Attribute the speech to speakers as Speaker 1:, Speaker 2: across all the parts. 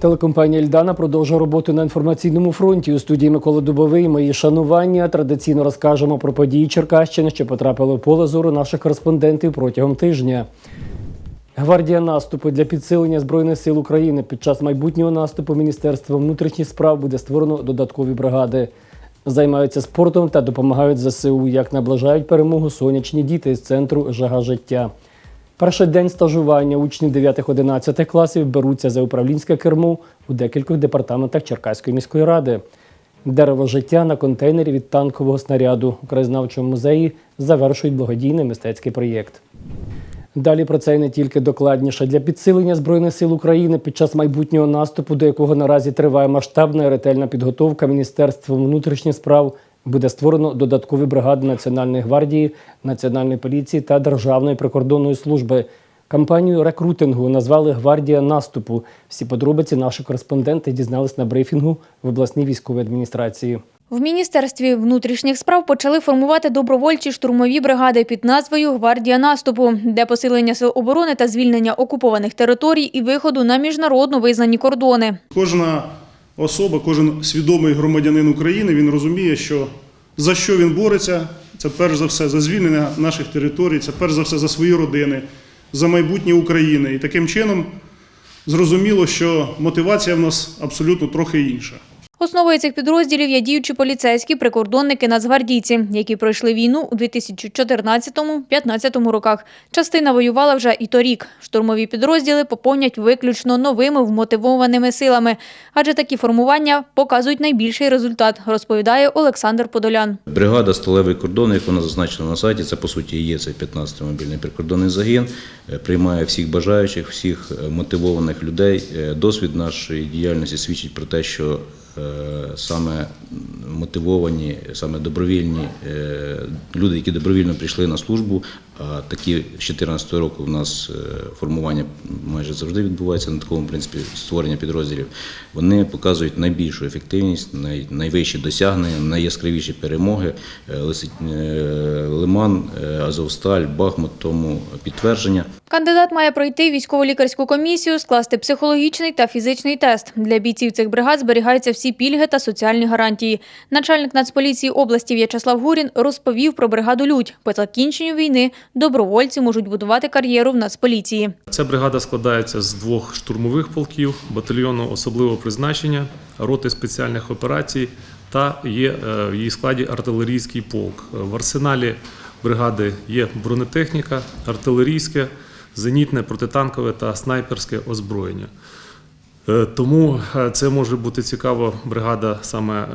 Speaker 1: Телекомпанія Ільдана продовжує роботу на інформаційному фронті. У студії Микола Дубовий. Мої шанування. Традиційно розкажемо про події Черкащини, що потрапили в поле зору наших кореспондентів протягом тижня. Гвардія наступу для підсилення збройних сил України під час майбутнього наступу Міністерства внутрішніх справ буде створено додаткові бригади. Займаються спортом та допомагають ЗСУ, як наближають перемогу сонячні діти з центру Жага життя. Перший день стажування учнів 9-11 класів беруться за управлінське кермо у декількох департаментах Черкаської міської ради. Дерево життя на контейнері від танкового снаряду у краєзнавчому музеї завершують благодійний мистецький проєкт. Далі про це і не тільки докладніше для підсилення збройних сил України під час майбутнього наступу, до якого наразі триває масштабна і ретельна підготовка Міністерством внутрішніх справ. Буде створено додаткові бригади Національної гвардії, Національної поліції та Державної прикордонної служби. Кампанію рекрутингу назвали Гвардія наступу. Всі подробиці наші кореспонденти дізнались на брифінгу в обласній військовій адміністрації.
Speaker 2: В Міністерстві внутрішніх справ почали формувати добровольчі штурмові бригади під назвою Гвардія наступу, де посилення сил оборони та звільнення окупованих територій і виходу на міжнародно визнані кордони.
Speaker 3: Кожна особа, кожен свідомий громадянин України, він розуміє, що за що він бореться, це перш за все за звільнення наших територій, це перш за все за свої родини, за майбутнє України. І таким чином зрозуміло, що мотивація в нас абсолютно трохи інша.
Speaker 2: Основою цих підрозділів є діючі поліцейські прикордонники нацгвардійці, які пройшли війну у 2014-2015 роках. Частина воювала вже і торік. Штурмові підрозділи поповнять виключно новими вмотивованими силами, адже такі формування показують найбільший результат, розповідає Олександр Подолян.
Speaker 4: Бригада сталевий кордон, як вона зазначена на сайті, це по суті є цей 15-й мобільний прикордонний загін. Е, Приймає всіх бажаючих, всіх е, мотивованих людей. Е, Досвід нашої діяльності свідчить про те, що саме мотивовані, саме добровільні е, люди, які добровільно прийшли на службу, такі з 2014 року в нас е, формування майже завжди відбувається на такому принципі створення підрозділів. Вони показують найбільшу ефективність, найвищі досягнення, найяскравіші перемоги. Е, е, Лиман, Азовсталь, Бахмут тому підтвердження.
Speaker 2: Кандидат має пройти військово-лікарську комісію, скласти психологічний та фізичний тест. Для бійців цих бригад зберігаються всі пільги та соціальні гарантії. Начальник Нацполіції області В'ячеслав Гурін розповів про бригаду «Людь». По закінченню війни добровольці можуть будувати кар'єру в Нацполіції.
Speaker 5: Ця бригада складається з двох штурмових полків, батальйону особливого призначення, роти спеціальних операцій та є е, в її складі артилерійський полк. В арсеналі бригади є бронетехніка, артилерійське, зенітне, протитанкове та снайперське озброєння. Е, Тому е, це може бути цікаво бригада саме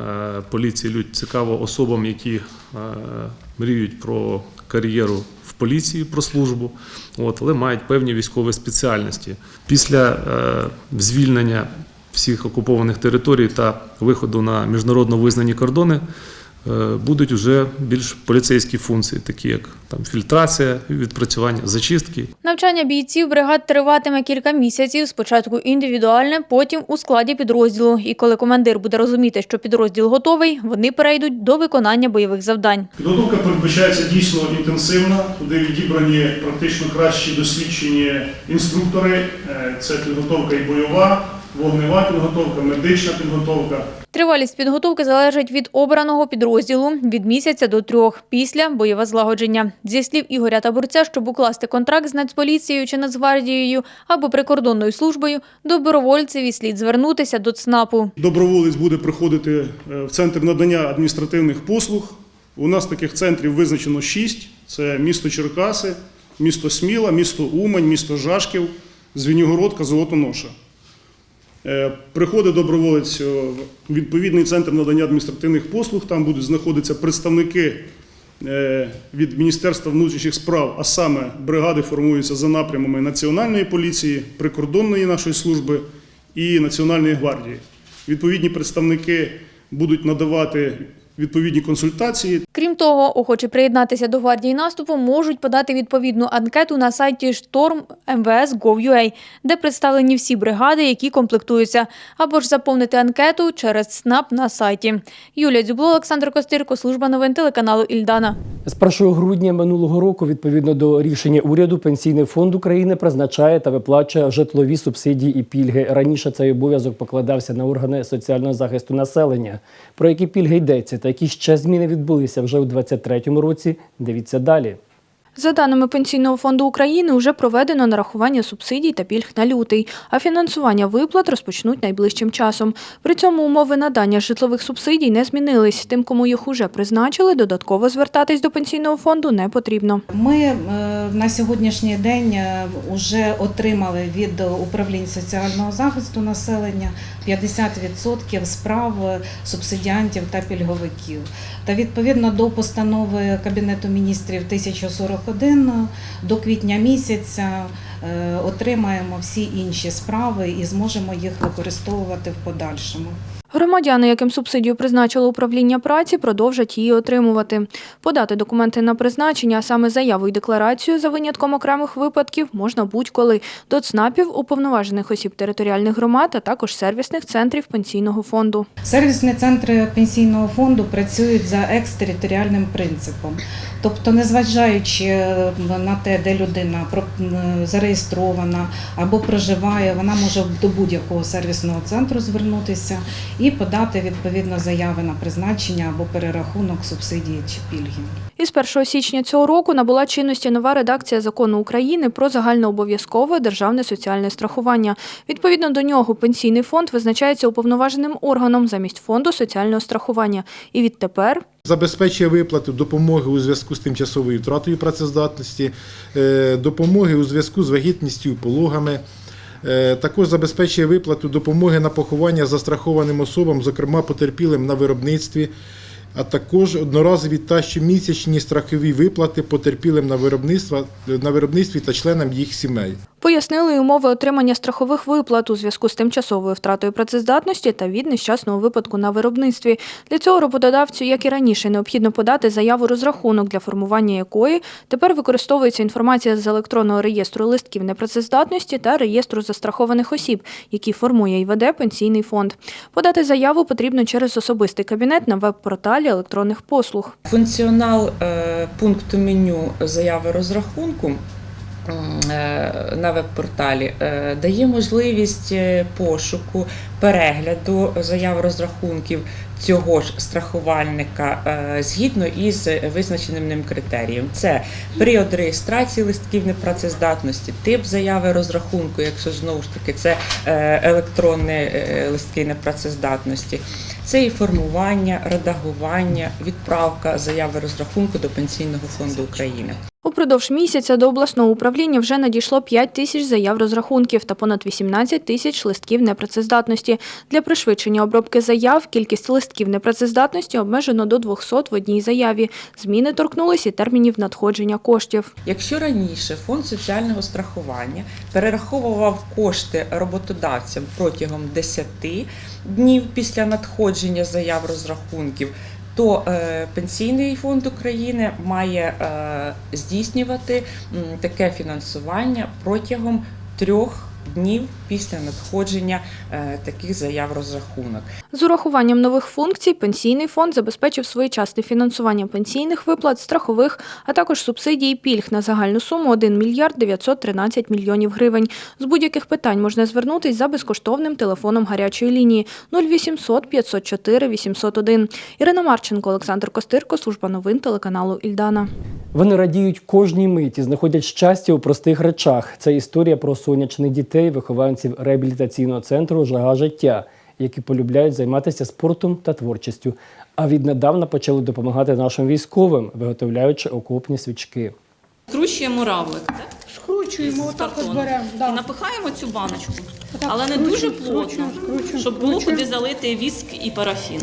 Speaker 5: поліції Людь, цікаво особам, які мріють про кар'єру в поліції, про службу, от, але мають певні військові спеціальності. Після е, звільнення всіх окупованих територій та виходу на міжнародно визнані кордони будуть вже більш поліцейські функції, такі як там фільтрація, відпрацювання, зачистки
Speaker 2: Навчання бійців бригад триватиме кілька місяців. Спочатку індивідуальне, потім у складі підрозділу. І коли командир буде розуміти, що підрозділ готовий, вони перейдуть до виконання бойових завдань.
Speaker 3: Підготовка передбачається дійсно інтенсивна. Туди відібрані практично кращі досвідчені інструктори. Е, Це підготовка і бойова, вогнева підготовка, медична підготовка.
Speaker 2: Тривалість підготовки залежить від обраного підрозділу від місяця до трьох після бойове злагодження. Зі слів Ігоря Табурця, щоб укласти контракт з Нацполіцією чи Нацгвардією або прикордонною службою, добровольцеві слід звернутися до ЦНАПу.
Speaker 3: Доброволець буде приходити е, в центр надання адміністративних послуг. У нас таких центрів визначено шість: це місто Черкаси, місто Сміла, місто Умань, місто Жашків, Звенігородка, Золотоноша. Е, Приходить доброволець е, в відповідний центр надання адміністративних послуг. Там будуть знаходитися представники е, від Міністерства внутрішніх справ, а саме бригади формуються за напрямами Національної поліції, прикордонної нашої служби і Національної гвардії. Відповідні представники будуть надавати відповідні консультації.
Speaker 2: Крім того, охочі приєднатися до гвардії наступу можуть подати відповідну анкету на сайті storm.mvs.gov.ua, де представлені всі бригади, які комплектуються, або ж заповнити анкету через СНАП на сайті. Юлія Дзюбло, Олександр Костирко, служба новин телеканалу Ільдана.
Speaker 1: З 1 грудня минулого року, відповідно до рішення уряду, Пенсійний фонд України призначає та виплачує житлові субсидії і пільги. Раніше цей обов'язок покладався на органи соціального захисту населення. Про які пільги йдеться та які ще зміни відбулися вже у 2023 році. Дивіться далі.
Speaker 6: За даними Пенсійного фонду України, вже проведено нарахування субсидій та пільг на лютий, а фінансування виплат розпочнуть найближчим часом. При цьому умови надання житлових субсидій не змінились. Тим, кому їх уже призначили, додатково звертатись до пенсійного фонду не потрібно.
Speaker 7: Ми е, на сьогоднішній день вже отримали від управлінь соціального захисту населення 50% справ субсидіантів та пільговиків. Та відповідно до постанови Кабінету міністрів 1041 до квітня місяця е, отримаємо всі інші справи і зможемо їх використовувати в подальшому.
Speaker 6: Громадяни, яким субсидію призначило управління праці, продовжать її отримувати. Подати документи на призначення, а саме заяву і декларацію за винятком окремих випадків, можна будь-коли до ЦНАПів, уповноважених осіб територіальних громад, а також сервісних центрів пенсійного фонду.
Speaker 7: Сервісні центри пенсійного фонду працюють за екстериторіальним принципом. Тобто, незважаючи на те, де людина зареєстрована або проживає, вона може до будь-якого сервісного центру звернутися і подати відповідно заяви на призначення або перерахунок субсидії чи пільги.
Speaker 6: Із 1 січня цього року набула чинності нова редакція закону України про загальнообов'язкове державне соціальне страхування. Відповідно до нього пенсійний фонд визначається уповноваженим органом замість фонду соціального страхування. І відтепер
Speaker 8: Забезпечує виплати допомоги у зв'язку з тимчасовою втратою працездатності, е, допомоги у зв'язку з вагітністю і пологами. Е, Також забезпечує виплату допомоги на поховання застрахованим особам, зокрема потерпілим на виробництві, а також одноразові та щомісячні страхові виплати потерпілим на виробництві та членам їх сімей.
Speaker 6: Пояснили й умови отримання страхових виплат у зв'язку з тимчасовою втратою працездатності та від нещасного випадку на виробництві. Для цього роботодавцю, як і раніше, необхідно подати заяву розрахунок, для формування якої тепер використовується інформація з електронного реєстру листків непрацездатності та реєстру застрахованих осіб, які формує і веде пенсійний фонд. Подати заяву потрібно через особистий кабінет на веб-порталі електронних послуг.
Speaker 9: Функціонал е, пункту меню заяви розрахунку на веб-порталі е, дає можливість е, пошуку, перегляду заяв розрахунків цього ж страхувальника е, згідно із визначеним ним критерієм. Це період реєстрації листків непрацездатності, тип заяви розрахунку, якщо знову ж таки це е, електронні е, листки непрацездатності. Це і формування, редагування, відправка заяви розрахунку до Пенсійного фонду України.
Speaker 6: Упродовж місяця до обласного управління вже надійшло 5 тисяч заяв розрахунків та понад 18 тисяч листків непрацездатності. Для пришвидшення обробки заяв кількість листків непрацездатності обмежено до 200 в одній заяві. Зміни торкнулися і термінів надходження коштів.
Speaker 9: Якщо раніше фонд соціального страхування перераховував кошти роботодавцям протягом 10 днів після надходження заяв розрахунків, то е, Пенсійний фонд України має е, здійснювати таке фінансування протягом трьох днів після надходження е, таких заяв розрахунок.
Speaker 6: З урахуванням нових функцій пенсійний фонд забезпечив своєчасне фінансування пенсійних виплат, страхових, а також субсидій і пільг на загальну суму 1 мільярд 913 мільйонів гривень. З будь-яких питань можна звернутись за безкоштовним телефоном гарячої лінії 0800 504 801. Ірина Марченко, Олександр Костирко, служба новин телеканалу Ільдана.
Speaker 1: Вони радіють кожній миті, знаходять щастя у простих речах. Це історія про сонячних дітей, вихованців реабілітаційного центру Жага життя, які полюбляють займатися спортом та творчістю. А віднедавна почали допомагати нашим військовим, виготовляючи окопні свічки.
Speaker 10: Скручуємо равлик, так?
Speaker 11: Скручуємо, отак
Speaker 10: картону.
Speaker 11: беремо.
Speaker 10: І напихаємо цю баночку, але не
Speaker 11: скручуємо,
Speaker 10: дуже плотно,
Speaker 11: скручуємо, скручуємо,
Speaker 10: щоб було
Speaker 11: скручуємо.
Speaker 10: куди залити віск і парафін.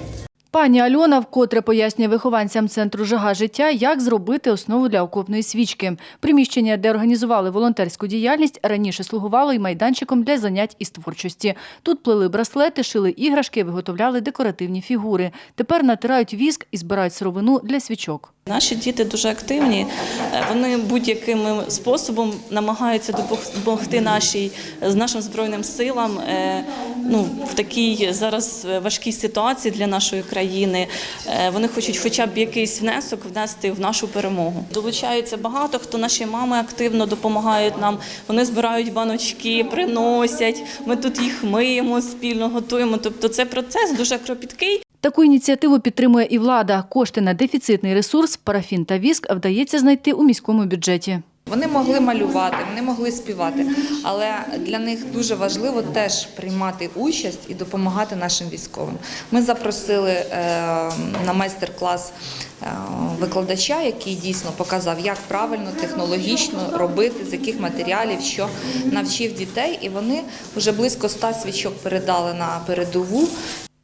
Speaker 11: Пані Альона вкотре пояснює вихованцям центру Жага життя, як зробити основу для окопної свічки. Приміщення, де організували волонтерську діяльність, раніше слугувало й майданчиком для занять із творчості. Тут плели браслети, шили іграшки, виготовляли декоративні фігури. Тепер натирають віск і збирають сировину для свічок.
Speaker 10: Наші діти дуже активні. Е, Вони будь-яким способом намагаються допомогти нашій нашим збройним силам е, ну, в такій зараз важкій ситуації для нашої країни. Е, Вони хочуть хоча б якийсь внесок внести в нашу перемогу. Долучаються багато хто наші мами активно допомагають нам. Вони збирають баночки, приносять. Ми тут їх миємо спільно, готуємо. Тобто це процес дуже кропіткий.
Speaker 11: Таку ініціативу підтримує і влада. Кошти на дефіцитний ресурс, парафін та віск вдається знайти у міському бюджеті.
Speaker 12: Вони могли малювати, вони могли співати, але для них дуже важливо теж приймати участь і допомагати нашим військовим. Ми запросили е, на майстер-клас е, викладача, який дійсно показав, як правильно, технологічно робити, з яких матеріалів, що навчив дітей, і вони вже близько ста свічок передали на передову.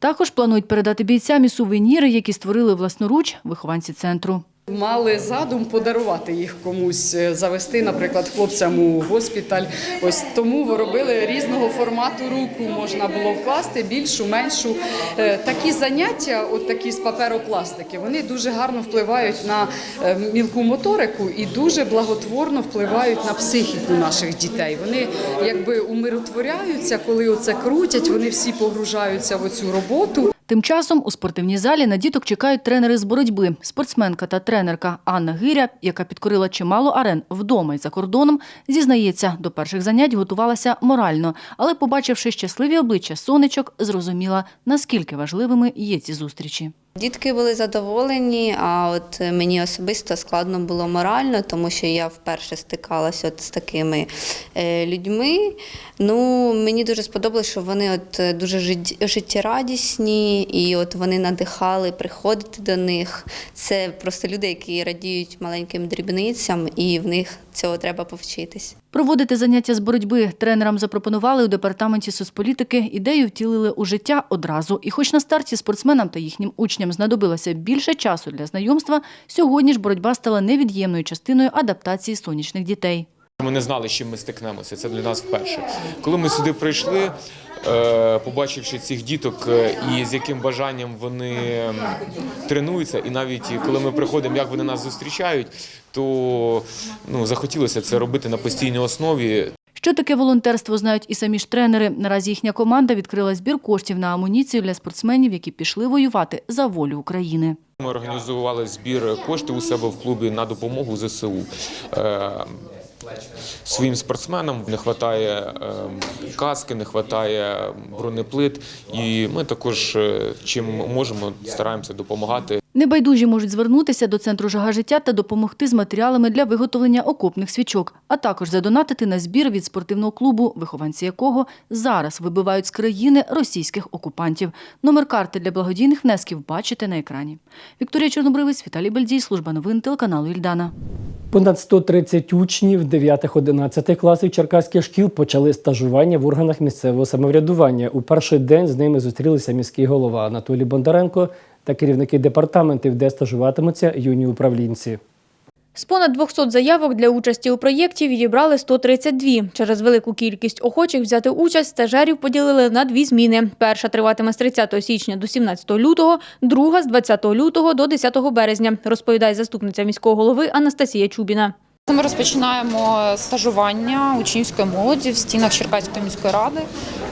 Speaker 11: Також планують передати бійцям і сувеніри, які створили власноруч вихованці центру.
Speaker 13: Мали задум подарувати їх комусь, е, завести, наприклад, хлопцям у госпіталь. Ось тому робили різного формату руку. Можна було вкласти більшу, меншу. Е, Такі заняття, от такі з паперопластики, вони дуже гарно впливають на е, мілку моторику і дуже благотворно впливають на психіку наших дітей. Вони якби умиротворяються, коли оце крутять. Вони всі погружаються в оцю роботу.
Speaker 11: Тим часом у спортивній залі на діток чекають тренери з боротьби. Спортсменка та тренерка Анна Гиря, яка підкорила чимало арен вдома і за кордоном, зізнається, до перших занять готувалася морально, але, побачивши щасливі обличчя сонечок, зрозуміла, наскільки важливими є ці зустрічі.
Speaker 14: Дітки були задоволені, а от мені особисто складно було морально, тому що я вперше стикалася от з такими е, людьми. Ну, мені дуже сподобалось, що вони от е, дуже життєрадісні, і от вони надихали приходити до них. Це просто люди, які радіють маленьким дрібницям, і в них цього треба повчитись.
Speaker 11: Проводити заняття з боротьби тренерам запропонували у департаменті соцполітики. Ідею втілили у життя одразу. І хоч на старті спортсменам та їхнім учням знадобилося більше часу для знайомства, сьогодні ж боротьба стала невід'ємною частиною адаптації сонячних дітей.
Speaker 15: Ми не знали, з чим ми стикнемося. Це для нас вперше. Коли ми сюди прийшли, е, побачивши цих діток е, і з яким бажанням вони тренуються, і навіть коли ми приходимо, як вони нас зустрічають, то ну, захотілося це робити на постійній основі.
Speaker 11: Що таке волонтерство, знають і самі ж тренери. Наразі їхня команда відкрила збір коштів на амуніцію для спортсменів, які пішли воювати за волю України.
Speaker 15: Ми організували збір коштів у себе в клубі на допомогу ЗСУ. Е, Своїм спортсменам не вистачає каски, не вистачає бронеплит, і ми також е, чим можемо стараємося допомагати.
Speaker 11: Небайдужі можуть звернутися до центру жага життя та допомогти з матеріалами для виготовлення окопних свічок, а також задонатити на збір від спортивного клубу, вихованці якого зараз вибивають з країни російських окупантів. Номер карти для благодійних внесків бачите на екрані. Вікторія Чорнобривець, Віталій Бельдій, служба новин телеканалу Ільдана.
Speaker 1: Понад 130 учнів 9-11 класів черкаських шкіл почали стажування в органах місцевого самоврядування. У перший день з ними зустрілися міський голова Анатолій Бондаренко та керівники департаментів, де стажуватимуться юні управлінці.
Speaker 2: З понад 200 заявок для участі у проєкті відібрали 132. Через велику кількість охочих взяти участь стажерів поділили на дві зміни. Перша триватиме з 30 січня до 17 лютого, друга – з 20 лютого до 10 березня, розповідає заступниця міського голови Анастасія Чубіна.
Speaker 16: Ми розпочинаємо стажування учнівської молоді в стінах Черкаської міської ради.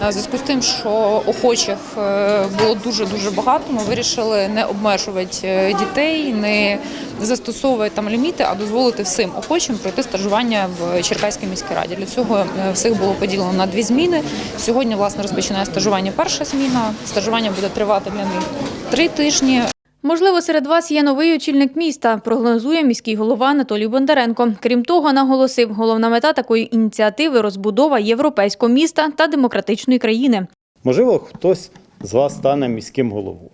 Speaker 16: Е, зв'язку з тим, що охочих е, було дуже дуже багато. Ми вирішили не обмежувати е, дітей, не застосовувати там ліміти, а дозволити всім охочим пройти стажування в Черкаській міській раді. Для цього всіх було поділено на дві зміни. Сьогодні власне розпочинає стажування перша зміна. Стажування буде тривати для них три тижні.
Speaker 2: Можливо, серед вас є новий очільник міста, прогнозує міський голова Анатолій Бондаренко. Крім того, наголосив, головна мета такої ініціативи – розбудова європейського міста та демократичної країни.
Speaker 17: Можливо, хтось з вас стане міським головою.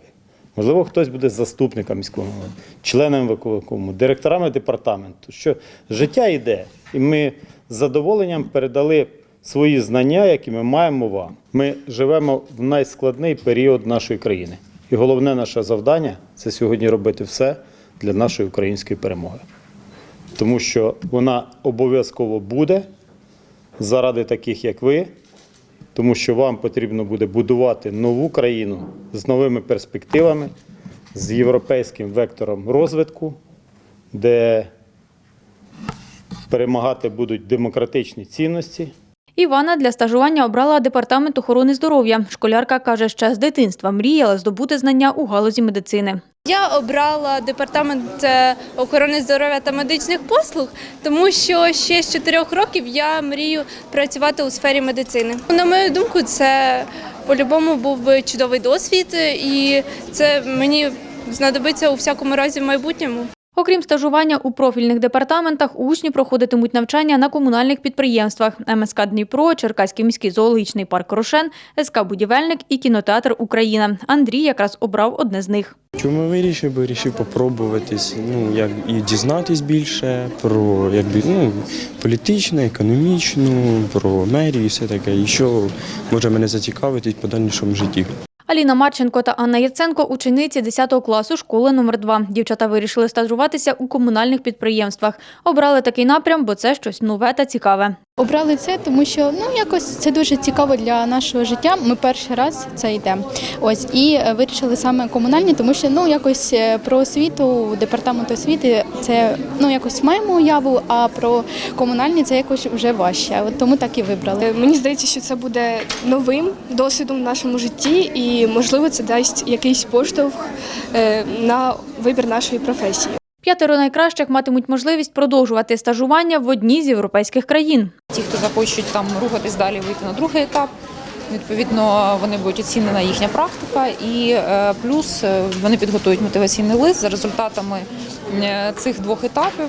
Speaker 17: Можливо, хтось буде заступником міського голови, членом виконкому, директорами департаменту. Що життя йде, і ми з задоволенням передали свої знання, які ми маємо вам. Ми живемо в найскладний період нашої країни. І головне наше завдання це сьогодні робити все для нашої української перемоги. Тому що вона обов'язково буде заради таких, як ви, тому що вам потрібно буде будувати нову країну з новими перспективами, з європейським вектором розвитку, де перемагати будуть демократичні цінності.
Speaker 2: Івана для стажування обрала департамент охорони здоров'я. Школярка каже, ще з дитинства мріяла здобути знання у галузі медицини.
Speaker 18: Я обрала департамент е, охорони здоров'я та медичних послуг, тому що ще з 4 років я мрію працювати у сфері медицини. На мою думку, це по-любому був би чудовий досвід, і це мені знадобиться у всякому разі в майбутньому.
Speaker 2: Окрім стажування у профільних департаментах, учні проходитимуть навчання на комунальних підприємствах МСК Дніпро, Черкаський міський зоологічний парк Рошен, СК Будівельник і кінотеатр Україна. Андрій якраз обрав одне з них.
Speaker 19: Чому вирішив? Вирішив попробуватись, ну як і дізнатись більше про якби ну політичну, економічну, про мерію, і все таке, і що може мене зацікавити в подальшому житті.
Speaker 2: Аліна Марченко та Анна Яценко – учениці 10 класу школи номер 2 Дівчата вирішили стажуватися у комунальних підприємствах. Обрали такий напрям, бо це щось нове та цікаве.
Speaker 20: Обрали це, тому що ну якось це дуже цікаво для нашого життя. Ми перший раз це йдемо. Ось і е, вирішили саме комунальні, тому що ну якось е, про освіту, департамент освіти це ну якось маємо уяву, а про комунальні це якось вже важче. От тому так і вибрали.
Speaker 21: Мені здається, що це буде новим досвідом в нашому житті, і можливо це дасть якийсь поштовх е, на вибір нашої професії.
Speaker 2: П'ятеро найкращих матимуть можливість продовжувати стажування в одній з європейських країн.
Speaker 16: Ті, хто захочуть там рухатись далі, вийти на другий етап. Відповідно, вони будуть оцінена їхня практика, і е, плюс е, вони підготують мотиваційний лист за результатами е, цих двох етапів.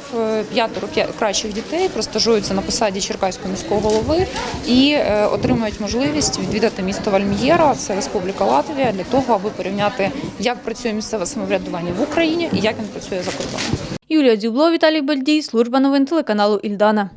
Speaker 16: П'ятеро п'я- кращих дітей простажуються на посаді Черкаського міського голови і отримують можливість відвідати місто Вальм'єра, це Республіка Латвія, для того, аби порівняти, як працює місцеве самоврядування в Україні і як він працює за кордоном.
Speaker 2: Юлія Дзюбло, Віталій Бельдій, служба новин телеканалу Ільдана.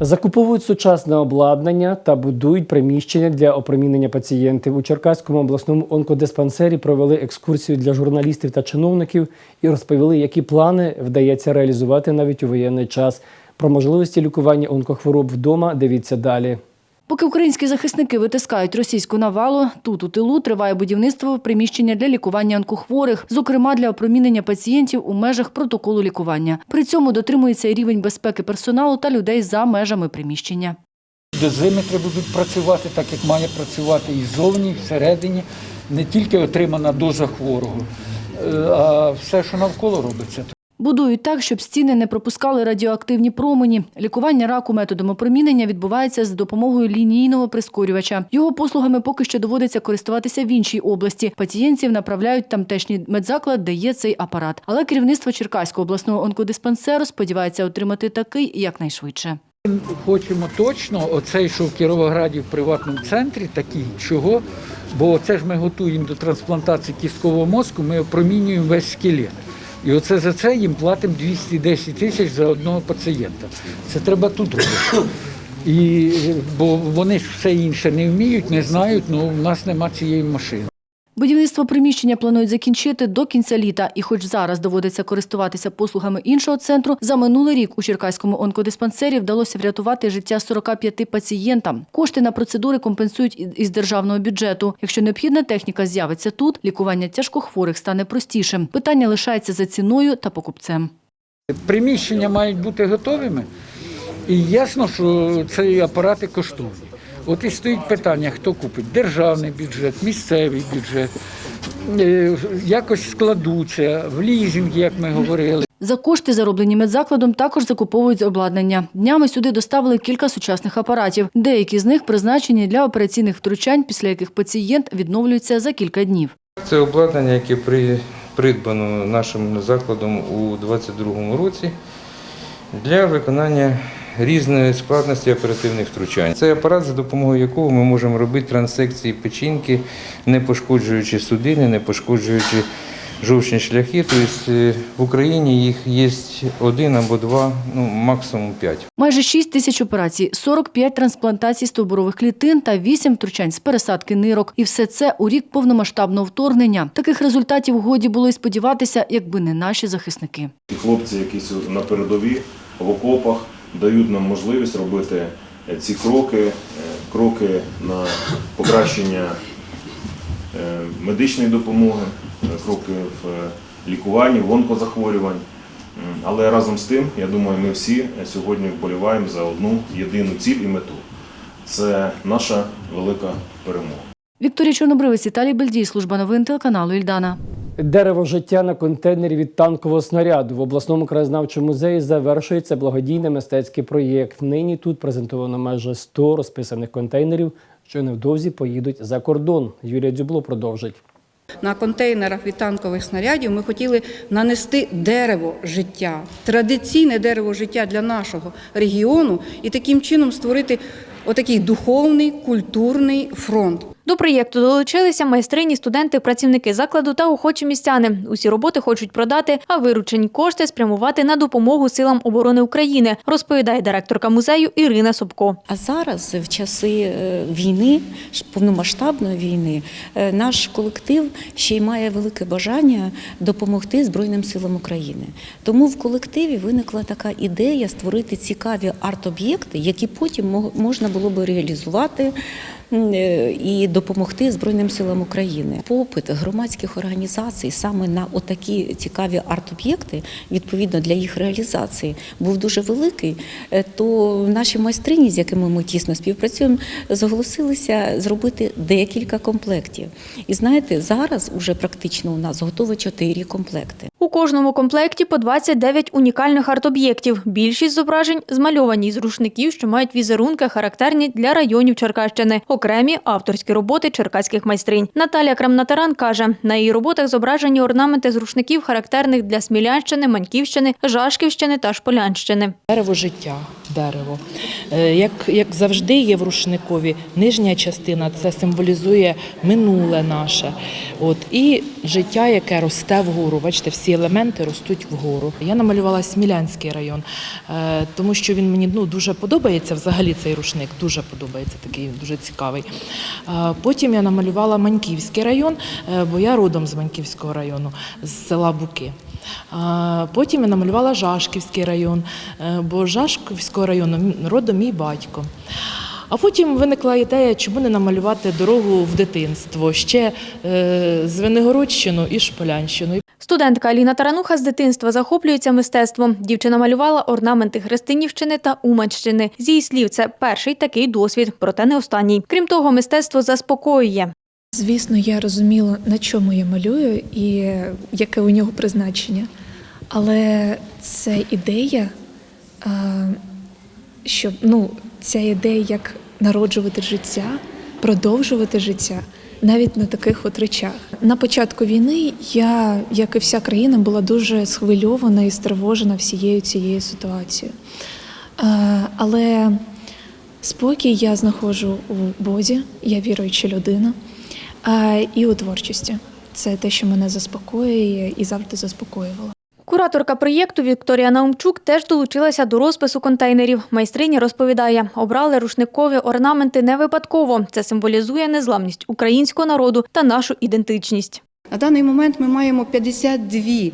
Speaker 1: Закуповують сучасне обладнання та будують приміщення для опромінення пацієнтів. У Черкаському обласному онкодиспансері провели екскурсію для журналістів та чиновників і розповіли, які плани вдається реалізувати навіть у воєнний час. Про можливості лікування онкохвороб вдома дивіться далі.
Speaker 11: Поки українські захисники витискають російську навалу, тут у тилу триває будівництво приміщення для лікування онкохворих, зокрема для опромінення пацієнтів у межах протоколу лікування. При цьому дотримується і рівень безпеки персоналу та людей за межами приміщення.
Speaker 22: Дозиметри будуть працювати так, як має працювати і ззовні, і всередині. Не тільки отримана доза хворого, е, а все, що навколо робиться.
Speaker 11: Будують так, щоб стіни не пропускали радіоактивні промені. Лікування раку методом опромінення відбувається за допомогою лінійного прискорювача. Його послугами поки що доводиться користуватися в іншій області. Пацієнтів направляють тамтешній медзаклад, де є цей апарат. Але керівництво Черкаського обласного онкодиспансеру сподівається отримати такий якнайшвидше.
Speaker 22: Хочемо точно, оцей, що в Кіровограді в приватному центрі, такий чого, бо це ж ми готуємо до трансплантації кісткового мозку, ми опромінюємо весь скелет. І оце за це їм платимо 210 тисяч за одного пацієнта. Це треба тут робити. І, бо вони ж все інше не вміють, не знають, ну в нас нема цієї машини.
Speaker 11: Будівництво приміщення планують закінчити до кінця літа. І хоч зараз доводиться користуватися послугами іншого центру, за минулий рік у Черкаському онкодиспансері вдалося врятувати життя 45 пацієнтам. Кошти на процедури компенсують із державного бюджету. Якщо необхідна техніка з'явиться тут, лікування тяжкохворих стане простішим. Питання лишається за ціною та покупцем.
Speaker 22: Приміщення мають бути готовими, і ясно, що ці апарати коштовні. От і стоїть питання, хто купить державний бюджет, місцевий бюджет, Е, якось складуться в лізинг, як ми говорили.
Speaker 11: За кошти, зароблені медзакладом, також закуповують обладнання. Днями сюди доставили кілька сучасних апаратів. Деякі з них призначені для операційних втручань, після яких пацієнт відновлюється за кілька днів.
Speaker 23: Це обладнання, яке придбано нашим закладом у 2022 році для виконання різної складності оперативних втручань. Це апарат, за допомогою якого ми можемо робити трансекції печінки, не пошкоджуючи судини, не пошкоджуючи жовчні шляхи. Тобто е, в Україні їх є один або два, ну максимум п'ять.
Speaker 11: Майже 6 тисяч операцій, 45 трансплантацій стовбурових клітин та 8 втручань з пересадки нирок. І все це у рік повномасштабного вторгнення. Таких результатів годі було й сподіватися, якби не наші захисники.
Speaker 24: Хлопці, якісь на передові в окопах, дають нам можливість робити е, ці кроки, е, кроки на покращення е, медичної допомоги, кроки в лікуванні, в онкозахворювань. Але разом з тим, я думаю, ми всі сьогодні вболіваємо за одну єдину ціль і мету. Це наша велика перемога.
Speaker 11: Вікторія Чорнобривець, Віталій Бельдій, служба новин телеканалу Ільдана.
Speaker 1: Дерево життя на контейнері від танкового снаряду в обласному краєзнавчому музеї завершується благодійний мистецький проєкт. Нині тут презентовано майже 100 розписаних контейнерів, що невдовзі поїдуть за кордон. Юлія Дзюбло продовжить.
Speaker 25: На контейнерах від танкових снарядів ми хотіли нанести дерево життя, традиційне дерево життя для нашого регіону і таким чином створити отакий духовний культурний фронт.
Speaker 2: До проєкту долучилися майстрині, студенти, працівники закладу та охочі містяни. Усі роботи хочуть продати, а виручені кошти спрямувати на допомогу силам оборони України, розповідає директорка музею Ірина Собко.
Speaker 26: А зараз, в часи е, війни, повномасштабної війни, е, наш колектив ще й має велике бажання допомогти Збройним силам України. Тому в колективі виникла така ідея створити цікаві арт-об'єкти, які потім мо- можна було би реалізувати. Е, І допомогти Збройним силам України. Попит громадських організацій саме на отакі цікаві арт-об'єкти, відповідно для їх реалізації, був дуже великий. Е, То наші майстрині, з якими ми тісно співпрацюємо, зголосилися зробити декілька комплектів. І знаєте, зараз уже практично у нас готові чотири комплекти.
Speaker 2: У кожному комплекті по 29 унікальних арт-об'єктів. Більшість зображень змальовані з рушників, що мають візерунки, характерні для районів Черкащини. Окремі авторські роботи черкаських майстринь. Наталя Крамнатаран каже, на її роботах зображені орнаменти з рушників, характерних для Смілянщини, Маньківщини, Жашківщини та Шполянщини.
Speaker 27: Дерево життя, дерево. Е, Як, як завжди є в рушникові, нижня частина це символізує минуле наше. От, і життя, яке росте вгору. Бачите, всі елементи ростуть вгору. Я намалювала Смілянський район, е, тому що він мені ну, дуже подобається. Взагалі цей рушник дуже подобається, такий дуже цікавий. Е, Потім я намалювала Маньківський район, е, бо я родом з Маньківського району, з села Буки. Потім я намалювала Жашківський район, бо Жашківського району родом мій батько. А потім виникла ідея, чому не намалювати дорогу в дитинство ще е, Звенигородщину і Шполянщину.
Speaker 2: Студентка Аліна Тарануха з дитинства захоплюється мистецтвом. Дівчина малювала орнаменти Христинівщини та Уманщини. З її слів, це перший такий досвід, проте не останній. Крім того, мистецтво заспокоює.
Speaker 28: Звісно, я розуміла, на чому я малюю і яке у нього призначення. Але це ідея, а, що ну, ця ідея, як народжувати життя, продовжувати життя навіть на таких от речах. На початку війни я, як і вся країна, була дуже схвильована і стривожена всією цією ситуацією. Але спокій я знаходжу у Бозі, я віруюча людина, і у творчості. Це те, що мене заспокоює і завжди заспокоювало.
Speaker 2: Кураторка проєкту Вікторія Наумчук теж долучилася до розпису контейнерів. Майстриня розповідає, обрали рушникові орнаменти не випадково. Це символізує незламність українського народу та нашу ідентичність.
Speaker 25: На даний момент ми маємо 52 е,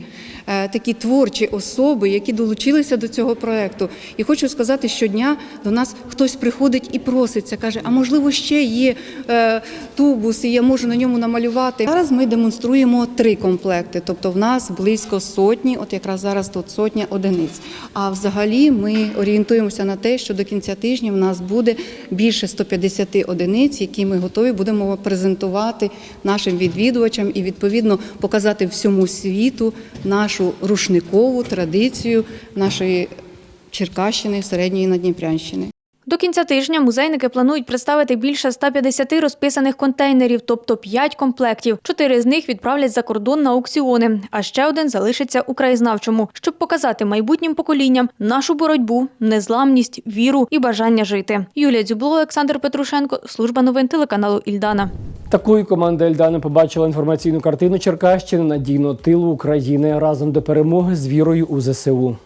Speaker 25: такі творчі особи, які долучилися до цього проекту. І хочу сказати, щодня до нас хтось приходить і проситься, каже, а можливо, ще є е, тубус, і я можу на ньому намалювати. Зараз ми демонструємо три комплекти, тобто в нас близько сотні, от якраз зараз тут сотня одиниць. А взагалі ми орієнтуємося на те, що до кінця тижня в нас буде більше 150 одиниць, які ми готові будемо презентувати нашим відвідувачам і відповідно показати всьому світу нашу рушникову традицію нашої Черкащини, середньої Надніпрянщини.
Speaker 2: До кінця тижня музейники планують представити більше 150 розписаних контейнерів, тобто 5 комплектів. Чотири з них відправлять за кордон на аукціони, а ще один залишиться у краєзнавчому, щоб показати майбутнім поколінням нашу боротьбу, незламність, віру і бажання жити. Юлія Дзюбло, Олександр Петрушенко, служба новин телеканалу Ільдана.
Speaker 1: Такою команда Ельдани побачила інформаційну картину Черкащини надійно тилу України разом до перемоги з вірою у ЗСУ.